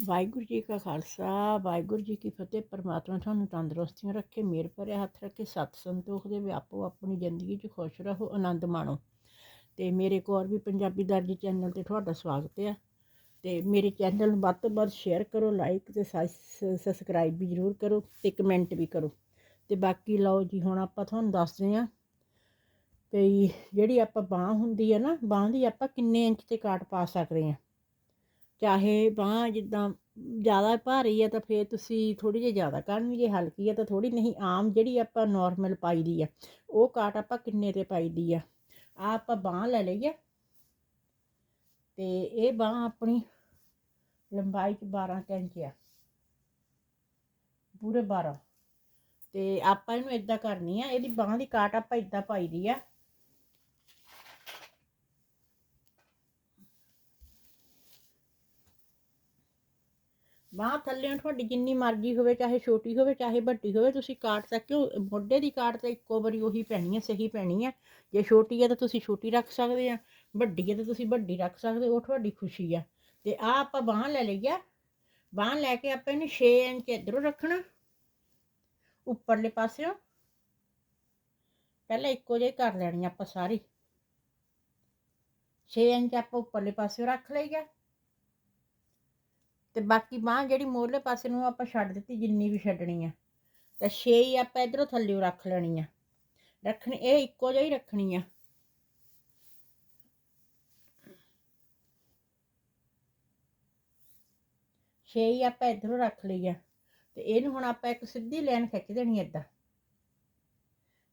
ਵਾਹਿਗੁਰੂ ਜੀ ਕਾ ਖਾਲਸਾ, ਵਾਹਿਗੁਰੂ ਜੀ ਕੀ ਫਤਿਹ। ਪਰਮਾਤਮਾ ਤੁਹਾਨੂੰ ਤੰਦਰੁਸਤੀਆਂ ਰੱਖੇ ਮੇਰ ਭਰਿਆ ਹੱਥ ਰੱਖੇ, ਸਤ ਸੰਤੋਖ ਦੇ ਵਿਆਪੋ ਆਪਣੀ ਜ਼ਿੰਦਗੀ 'ਚ ਖੁਸ਼ ਰਹੋ, ਆਨੰਦ ਮਾਣੋ। ਤੇ ਮੇਰੇ ਕੋਲ ਵੀ ਪੰਜਾਬੀ ਦਰਜੀ ਚੈਨਲ ਤੇ ਤੁਹਾਡਾ ਸਵਾਗਤ ਹੈ। ਤੇ ਮੇਰੇ ਚੈਨਲ ਨੂੰ ਵੱਧ ਤੋਂ ਵੱਧ ਸ਼ੇਅਰ ਕਰੋ, ਲਾਈਕ ਤੇ ਸਬਸਕ੍ਰਾਈਬ ਵੀ ਜ਼ਰੂਰ ਕਰੋ ਤੇ ਕਮੈਂਟ ਵੀ ਕਰੋ। ਤੇ ਬਾਕੀ ਲਓ ਜੀ, ਹੁਣ ਆਪਾਂ ਤੁਹਾਨੂੰ ਦੱਸਦੇ ਹਾਂ ਤੇ ਜਿਹੜੀ ਆਪਾਂ ਬਾਹ ਹੁੰਦੀ ਹੈ ਨਾ, ਬਾਹ ਦੀ ਆਪਾਂ ਕਿੰਨੇ ਇੰਚ ਤੇ ਕਾਟ ਪਾ ਸਕਦੇ ਹਾਂ। ਚਾਹੇ ਬਾਂਹ ਜਿੱਦਾਂ ਜ਼ਿਆਦਾ ਭਾਰੀ ਹੈ ਤਾਂ ਫਿਰ ਤੁਸੀਂ ਥੋੜੀ ਜਿਹੀ ਜ਼ਿਆਦਾ ਕਰਨੀ ਜੇ ਹਲਕੀ ਹੈ ਤਾਂ ਥੋੜੀ ਨਹੀਂ, ਆਮ ਜਿਹੜੀ ਆਪਾਂ ਨਾਰਮਲ ਪਾਈ ਦੀ ਆ, ਉਹ ਕਾਟ ਆਪਾਂ ਕਿੰਨੇ ਤੇ ਪਾਈ ਦੀ ਆ? ਆ ਆਪਾਂ ਬਾਹ ਲੈ ਲਈਏ ਤੇ ਇਹ ਬਾਹ ਆਪਣੀ ਲੰਬਾਈ ਚ 12 ਇੰਚ ਆ, ਪੂਰੇ 12 ਤੇ ਆਪਾਂ ਇਹਨੂੰ ਇਦਾਂ ਕਰਨੀ ਆ, ਇਹਦੀ ਬਾਹ ਦੀ ਕਾਟ ਆਪਾਂ ਇਦਾਂ ਪਾਈ ਦੀ ਆ ਬਾਹ ਥੱਲੇ ਤੁਹਾਡੀ ਜਿੰਨੀ ਮਰਜ਼ੀ ਹੋਵੇ, ਚਾਹੇ ਛੋਟੀ ਹੋਵੇ, ਚਾਹੇ ਵੱਡੀ ਹੋਵੇ, ਤੁਸੀਂ ਕਾਟ ਸਕਦੇ ਹੋ। ਮੋਢੇ ਦੀ ਕਾਟ ਤਾਂ ਇੱਕੋ ਵਾਰੀ ਉਹੀ ਪੈਣੀ ਹੈ, ਸਹੀ ਪੈਣੀ ਹੈ। ਜੇ ਛੋਟੀ ਹੈ ਤਾਂ ਤੁਸੀਂ ਛੋਟੀ ਰੱਖ ਸਕਦੇ ਆ, ਵੱਡੀ ਹੈ ਤਾਂ ਤੁਸੀਂ ਵੱਡੀ ਰੱਖ ਸਕਦੇ ਉਹ ਤੁਹਾਡੀ ਖੁਸ਼ੀ ਆ। ਤੇ ਆ ਆਪਾਂ ਬਾਹ ਲੈ ਲਈ ਆ। ਬਾਹ ਲੈ ਕੇ ਆਪਾਂ ਇਹਨੂੰ 6 ਇੰਚ ਇਧਰੋਂ ਰੱਖਣਾ, ਉੱਪਰਲੇ ਪਾਸਿਓਂ। ਪਹਿਲਾਂ ਇੱਕੋ ਜਿਹੀ ਕਰ ਲੈਣੀ ਆਪਾਂ ਸਾਰੀ। 6 ਇੰਚ ਆਪਾਂ ਉੱਪਰਲੇ ਪਾਸਿਓਂ ਰੱਖ ਲਈਆ ਤੇ ਬਾਕੀ ਬਾਹ ਜਿਹੜੀ ਮੋਰਲੇ ਪਾਸੇ ਨੂੰ ਆਪਾਂ ਛੱਡ ਦਿੱਤੀ, ਜਿੰਨੀ ਵੀ ਛੱਡਣੀ ਆ। ਤੇ 6 ਹੀ ਆਪਾਂ ਇਧਰੋਂ ਥੱਲੇੋਂ ਰੱਖ ਲੈਣੀ ਆ। ਰੱਖਣੀ, ਇਹ ਇੱਕੋ ਜਿਹੀ ਰੱਖਣੀ ਆ। ਛੇ ਹੀ ਆਪਾਂ ਇਧਰੋਂ ਰੱਖ ਲਈ ਆ। ਤੇ ਇਹਨੂੰ ਹੁਣ ਆਪਾਂ ਇੱਕ ਸਿੱਧੀ ਲਾਈਨ ਖਿੱਚ ਦੇਣੀ ਏਦਾਂ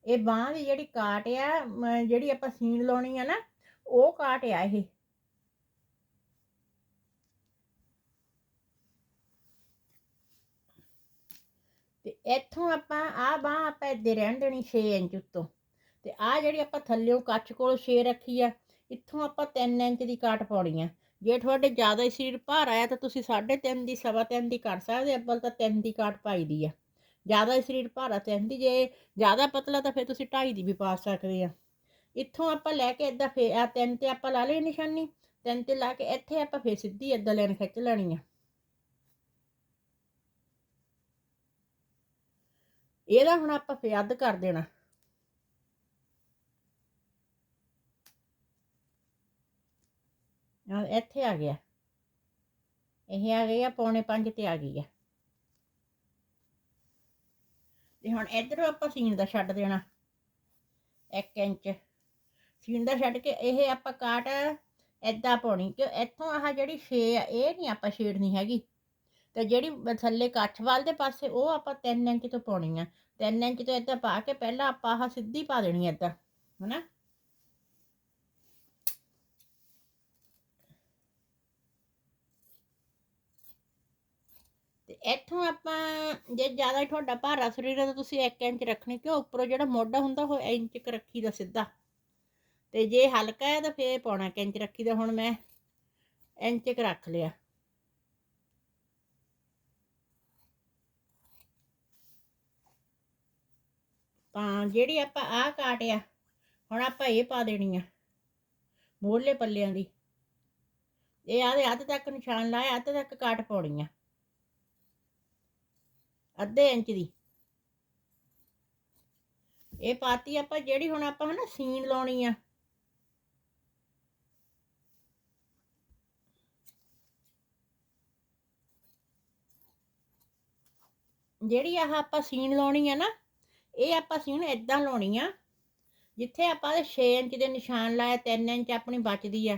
ਇਹ ਬਾਹ ਦੀ ਜਿਹੜੀ ਕਾਟ ਆ ਜਿਹੜੀ ਆਪਾਂ ਸੀਨ ਲਾਉਣੀ ਆ ਨਾ, ਉਹ ਕਾਟ ਆ ਇਹ। ਤੇ ਇੱਥੋਂ ਆਪਾਂ ਆ ਬਾਹ ਆਪਾਂ ਇੱਦੇ ਰਹਿਣ ਦੇਣੀ 6 ਇੰਚ ਉੱਤੋਂ। ਤੇ ਆ ਜਿਹੜੀ ਆਪਾਂ ਥੱਲਿਓਂ ਕੱਚ ਕੋਲ 6 ਰੱਖੀ ਆ, ਇੱਥੋਂ ਆਪਾਂ 3 ਇੰਚ ਦੀ ਕਾਟ ਪਾਉਣੀ ਆ। ਜੇ ਤੁਹਾਡੇ ਜ਼ਿਆਦਾ ਹੀ ਸਰੀਰ ਭਾਰ ਆਇਆ ਤਾਂ ਤੁਸੀਂ 3.5 ਦੀ, ਸਵਾ ਤਿੰਨ ਦੀ ਕਰ ਸਕਦੇ ਅੱਬਲ ਤਾਂ 3 ਦੀ ਕਾਟ ਪਾਈ ਦੀ ਆ। ਜ਼ਿਆਦਾ ਹੀ ਸਰੀਰ ਭਾਰਾ ਤਿੰਨ ਦੀ, ਜੇ ਜ਼ਿਆਦਾ ਪਤਲਾ ਤਾਂ ਫਿਰ ਤੁਸੀਂ 2.5 ਦੀ ਵੀ ਪਾ ਸਕਦੇ ਆ। ਇੱਥੋਂ ਆਪਾਂ ਲੈ ਕੇ ਇਦਾਂ ਫੇ ਆ ਤਿੰਨ ਤੇ ਆਪਾਂ ਲਾ ਲਈ ਨਿਸ਼ਾਨੀ, ਤਿੰਨ ਤੇ ਲਾ ਕੇ ਇੱਥੇ ਆਪਾਂ ਫੇਰ ਸਿੱਧੀ ਇਦਾਂ ਲੈਣ ਖਿੱਚ ਲੈਣੀ ਆ। ਇਹਦਾ ਹੁਣ ਆਪਾਂ ਫੇਰ ਕਰ ਦੇਣਾ। ਆ ਇੱਥੇ ਆ ਗਿਆ। ਇਹ ਆ ਗਈ ਆ, ਪੌਣੇ 5 ਤੇ ਆ ਗਈ ਆ। ਤੇ ਹੁਣ ਇਧਰੋਂ ਆਪਾਂ ਸੀਨ ਦਾ ਛੱਡ ਦੇਣਾ। 1 ਇੰਚ। ਸੀਨ ਦਾ ਛੱਡ ਕੇ ਇਹ ਆਪਾਂ ਕਾਟ ਏਦਾਂ ਪਾਉਣੀ ਕਿ ਇੱਥੋਂ ਆਹ ਜਿਹੜੀ 6 ਆ, ਇਹ ਨਹੀਂ ਆਪਾਂ ਛੇੜਨੀ ਹੈਗੀ। ਤੇ ਜਿਹੜੀ ਥੱਲੇ ਕੱਛ ਵਾਲ ਦੇ ਪਾਸੇ ਉਹ ਆਪਾਂ 3 ਇੰਚ ਤੋਂ ਪਾਉਣੀ ਆ। 3 ਇੰਚ ਤੋਂ ਇੱਦਾਂ ਪਾ ਕੇ ਪਹਿਲਾਂ ਆਪਾਂ ਆਹ ਸਿੱਧੀ ਪਾ ਦੇਣੀ ਇੱਦਾਂ ਹਨਾ? ਤੇ ਇੱਥੋਂ ਆਪਾਂ ਜੇ ਜ਼ਿਆਦਾ ਤੁਹਾਡਾ ਭਾਰਾ ਸਰੀਰ ਹੈ ਤਾਂ ਤੁਸੀਂ 1 ਇੰਚ ਰੱਖਣੀ, ਕਿਉਂ? ਉੱਪਰੋਂ ਜਿਹੜਾ ਮੋਢਾ ਹੁੰਦਾ ਉਹ ਇੰਚ ਕ ਰੱਖੀਦਾ ਸਿੱਧਾ। ਤੇ ਜੇ ਹਲਕਾ ਹੈ ਤਾਂ ਫੇਰ ਪੌਣਾ ਕੁ ਇੰਚ ਰੱਖੀਦਾ ਹੁਣ ਮੈਂ ਇੰਚ ਕ ਰੱਖ ਲਿਆ। ਤਾਂ ਜਿਹੜੀ ਆਪਾਂ ਆਹ ਕਾਟਿਆ ਹੁਣ ਆਪਾਂ ਇਹ ਪਾ ਦੇਣੀ ਆ ਮੋਢਲੇ ਪੱਲਿਆਂ ਦੀ। ਇਹ ਆਦੇ ਅੱਧ ਤੱਕ ਨਿਸ਼ਾਨ ਲਾਇਆ, ਅੱਧ ਤੱਕ ਕਾਟ ਪਾਉਣੀ ਆ। ਅੱਧੇ ਇੰਚ ਦੀ। ਇਹ ਪਾਤੀ ਆਪਾਂ ਜਿਹੜੀ ਹੁਣ ਆਪਾਂ ਹਨਾ ਸੀਨ ਲਾਉਣੀ ਆ। ਜਿਹੜੀ ਆਹ ਆਪਾਂ ਸੀਨ ਲਾਉਣੀ ਆ ਨਾ ਇਹ ਆਪਾਂ ਸੀਨ ਇਦਾਂ ਲਾਉਣੀ ਆ, ਜਿੱਥੇ ਆਪਾਂ ਇਹ 6 ਇੰਚ ਦੇ ਨਿਸ਼ਾਨ ਲਾਇਆ 3 ਇੰਚ ਆਪਣੀ ਬਚਦੀ ਆ,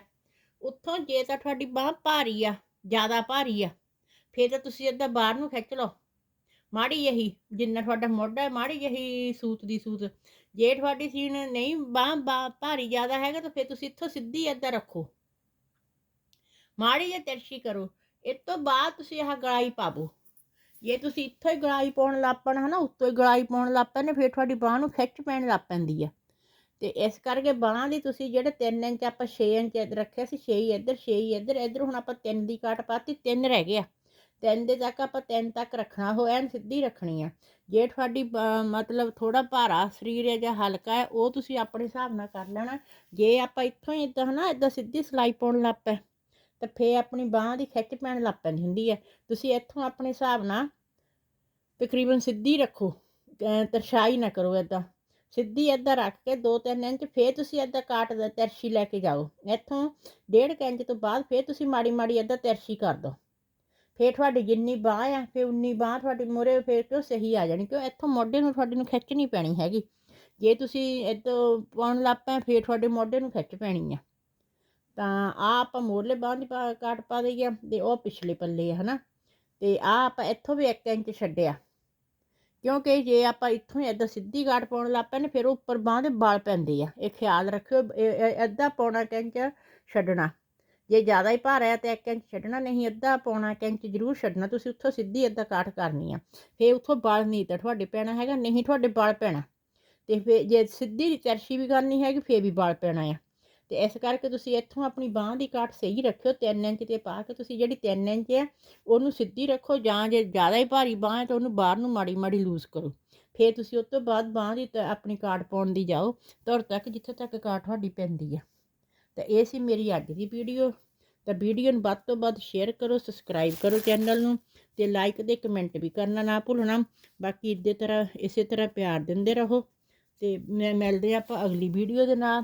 ਉੱਥੋਂ ਜੇ ਤਾਂ ਤੁਹਾਡੀ ਬਾਹ ਭਾਰੀ ਆ, ਜ਼ਿਆਦਾ ਭਾਰੀ ਆ, ਫਿਰ ਤਾਂ ਤੁਸੀਂ ਏਦਾਂ ਬਾਹਰ ਨੂੰ ਖਿੱਚ ਲਓ। ਮਾੜੀ ਜਹੀ, ਜਿੰਨਾ ਤੁਹਾਡਾ ਮੋਢਾ ਹੈ ਮਾੜੀ ਜਹੀ ਸੂਤ ਦੀ ਸੂਤ। ਜੇ ਤੁਹਾਡੀ ਸੀਨ ਨਹੀਂ, ਬਾਹ ਭਾਰੀ ਜ਼ਿਆਦਾ ਹੈਗਾ ਤਾਂ ਫਿਰ ਤੁਸੀਂ ਇੱਥੋਂ ਸਿੱਧੀ ਏਦਾਂ ਰੱਖੋ। ਮਾੜੀ ਜਿਹੀ ਤਿਰਛੀ ਕਰੋ, ਇਸ ਤੋਂ ਬਾਅਦ ਤੁਸੀਂ ਆਹ ਗਲਾਈ ਪਾਵੋ। ਜੇ ਤੁਸੀਂ ਇੱਥੋਂ ਹੀ ਗਲਾਈ ਪਾਉਣ ਲੱਪਣ ਹਨਾ, ਉੱਤੋਂ ਹੀ ਗਲਾਈ ਪਾਉਣ ਲੱਪਣ ਨੇ ਫਿਰ ਤੁਹਾਡੀ ਬਾਹ ਨੂੰ ਖਿੱਚ ਪੈਣ ਲੱਗ ਪੈਂਦੀ ਆ। ਤੇ ਇਸ ਕਰਕੇ ਬਾਹ ਦੀ ਤੁਸੀਂ ਜਿਹੜੇ 3 ਇੰਚ ਆਪਾਂ 6 ਇੰਚ ਇੱਧਰ ਰੱਖਿਆ ਸੀ 6 ਇੱਧਰ 6 ਇੱਧਰ ਇੱਧਰ ਹੁਣ ਆਪਾਂ 3 ਦੀ ਕਾਟ ਪਾਤੀ 3 ਰਹਿ ਗਿਆ ਤਿੰਨ ਦੇ ਤੱਕ ਆਪਾਂ ਤਿੰਨ ਤੱਕ ਰੱਖਣਾ ਹੋ ਐਨ ਸਿੱਧੀ ਰੱਖਣੀ ਆ। ਜੇ ਤੁਹਾਡੀ ਬ- ਮਤਲਬ ਥੋੜਾ ਭਾਰਾ ਸਰੀਰ ਹੈ ਜਾਂ ਹਲਕਾ ਹੈ ਉਹ ਤੁਸੀਂ ਆਪਣੇ ਹਿਸਾਬ ਨਾਲ ਕਰ ਲੈਣਾ। ਜੇ ਆਪਾਂ ਇੱਥੋਂ ਹੀ ਇਦਾਂ ਹਨਾ ਇਦਾਂ ਸਿੱਧੀ ਸਲਾਈ ਪਾਉਣ ਲੱਗ ਪਏ। ਤਾਂ ਫੇ ਆਪਣੀ ਬਾਹ ਦੀ ਖਿੱਚ ਪੈਣ ਲੱਗ ਪੈਂਦੀ ਹੁੰਦੀ ਹੈ। ਤੁਸੀਂ ਇੱਥੋਂ ਆਪਣੇ ਹਿਸਾਬ ਨਾਲ ਤਕਰੀਬਨ ਸਿੱਧੀ ਰੱਖੋ ਤਰਸ਼ਾਈ ਨਾ ਕਰੋ ਇਦਾਂ ਸਿੱਧੀ ਇੱਦਾਂ ਰੱਖ ਕੇ 2-3 ਇੰਚ ਫੇਰ ਤੁਸੀਂ ਇੱਦਾਂ ਕਾਟ ਦਾ ਤਿਰਛੀ ਲੈ ਕੇ ਜਾਓ। ਇੱਥੋਂ ਡੇਢ ਕੁ ਇੰਚ ਤੋਂ ਬਾਅਦ ਫੇਰ ਤੁਸੀਂ ਮਾੜੀ ਮਾੜੀ ਇੱਦਾਂ ਤਿਰਛੀ ਕਰ ਦਿਓ ਫੇਰ ਤੁਹਾਡੀ ਜਿੰਨੀ ਬਾਹ ਆ, ਫੇਰ ਉਨੀ ਬਾਹ ਤੁਹਾਡੀ ਮੋਰੇ ਫੇਰ ਕਿਉਂ ਸਹੀ ਆ ਜਾਣੀ? ਕਿਉਂ ਇੱਥੋਂ ਮੋਢੇ ਨੂੰ ਤੁਹਾਡੇ ਨੂੰ ਖਿੱਚਣੀ ਪੈਣੀ ਹੈਗੀ। ਜੇ ਤੁਸੀਂ ਇੱਥੋਂ ਪਾਉਣ ਲੱਗ ਪਏ, ਫੇਰ ਤੁਹਾਡੇ ਮੋਢੇ ਨੂੰ ਖਿੱਚ ਪੈਣੀ ਆ। ਤਾਂ ਆ ਆਪਾਂ ਮੋਰਲੇ ਬਾਹ ਦੀ ਪਾ, ਕਾਟ ਪਾ ਦਈਏ ਆ ਤੇ ਉਹ ਪਿਛਲੇ ਪੱਲੇ ਆ, ਹਨਾ? ਤੇ ਆ ਆਪਾਂ ਇੱਥੋਂ ਵੀ 1 ਇੰਚ ਛੱਡਿਆ। ਕਿਉਂਕਿ ਜੇ ਆਪਾਂ ਇੱਥੋਂ ਹੀ ਏਦਾਂ ਸਿੱਧੀ ਗਾਟ ਪਾਉਣ ਲੱਗ ਪਏ ਨੇ ਫਿਰ ਉੱਪਰ ਬਾਂਹ ਦੇ ਵਾਲ ਪੈਂਦੇ ਆ। ਇਹ ਖਿਆਲ ਰੱਖਿਓ ਅੱਧਾ ਪੌਣਾ ਕੁ ਇੰਚ ਛੱਡਣਾ। ਜੇ ਜ਼ਿਆਦਾ ਹੀ ਭਾਰਾ ਹੈ ਤਾਂ 1 ਇੰਚ ਛੱਡਣਾ, ਨਹੀਂ ਅੱਧਾ ਪੌਣਾ ਕੁ ਇੰਚ ਜ਼ਰੂਰ ਛੱਡਣਾ। ਤੁਸੀਂ ਉੱਥੋਂ ਸਿੱਧੀ ਏਦਾਂ ਕਾਟ ਕਰਨੀ ਆ। ਫਿਰ ਉੱਥੋਂ ਵਾਲ ਨਹੀਂ ਤਾਂ ਤੁਹਾਡੇ ਪੈਣਾ ਹੈਗਾ, ਨਹੀਂ ਤੁਹਾਡੇ ਵਾਲ ਪੈਣਾ। ਤੇ ਫੇ, ਜੇ ਸਿੱਧੀ ਚਰਸ਼ੀ ਵੀ ਕਰਨੀ ਹੈਗੀ, ਫਿਰ ਵੀ ਵਾਲ ਪੈਣਾ ਆ। ਤੇ ਇਸ ਕਰਕੇ ਤੁਸੀਂ ਇੱਥੋਂ ਆਪਣੀ ਬਾਂਹ ਦੀ ਕਾਟ ਸਹੀ ਰੱਖਿਓ 3 ਇੰਚ ਤੇ ਪਾ ਕੇ ਤੁਸੀਂ ਜਿਹੜੀ 3 ਇੰਚ ਹੈ, ਉਹਨੂੰ ਸਿੱਧੀ ਰੱਖੋ ਜਾਂ ਜੇ ਜ਼ਿਆਦਾ ਹੀ ਭਾਰੀ ਬਾਂਹ ਹੈ ਤਾਂ ਉਹਨੂੰ ਬਾਹਰ ਨੂੰ ਮਾੜੀ ਮਾੜੀ ਲੂਜ਼ ਕਰੋ। ਫਿਰ ਤੁਸੀਂ ਉਸ ਤੋਂ ਬਾਅਦ ਬਾਂਹ ਦੀ ਤ- ਆਪਣੀ ਕਾਟ ਪਾਉਣ ਦੀ ਜਾਓ ਤੁਰ ਤੱਕ ਜਿੱਥੇ ਤੱਕ ਕਾਟ ਤੁਹਾਡੀ ਪੈਂਦੀ ਹੈ। ਤਾਂ ਇਹ ਸੀ ਮੇਰੀ ਅੱਜ ਦੀ ਵੀਡੀਓ। ਤਾਂ ਵੀਡੀਓ ਨੂੰ ਵੱਧ ਤੋਂ ਵੱਧ ਸ਼ੇਅਰ ਕਰੋ ਸਬਸਕ੍ਰਾਈਬ ਕਰੋ ਚੈਨਲ ਨੂੰ ਤੇ ਲਾਈਕ ਤੇ ਕਮੈਂਟ ਵੀ ਕਰਨਾ ਨਾ ਭੁੱਲਣਾ। ਬਾਕੀ ਇਸੇ ਤਰ੍ਹਾਂ ਇਸੇ ਤਰ੍ਹਾਂ ਪਿਆਰ ਦਿੰਦੇ ਰਹੋ ਤੇ ਮੈਂ ਮਿਲਦੇ ਹਾਂ ਆਪਾਂ ਅਗਲੀ ਵੀਡੀਓ ਦੇ ਨਾਲ।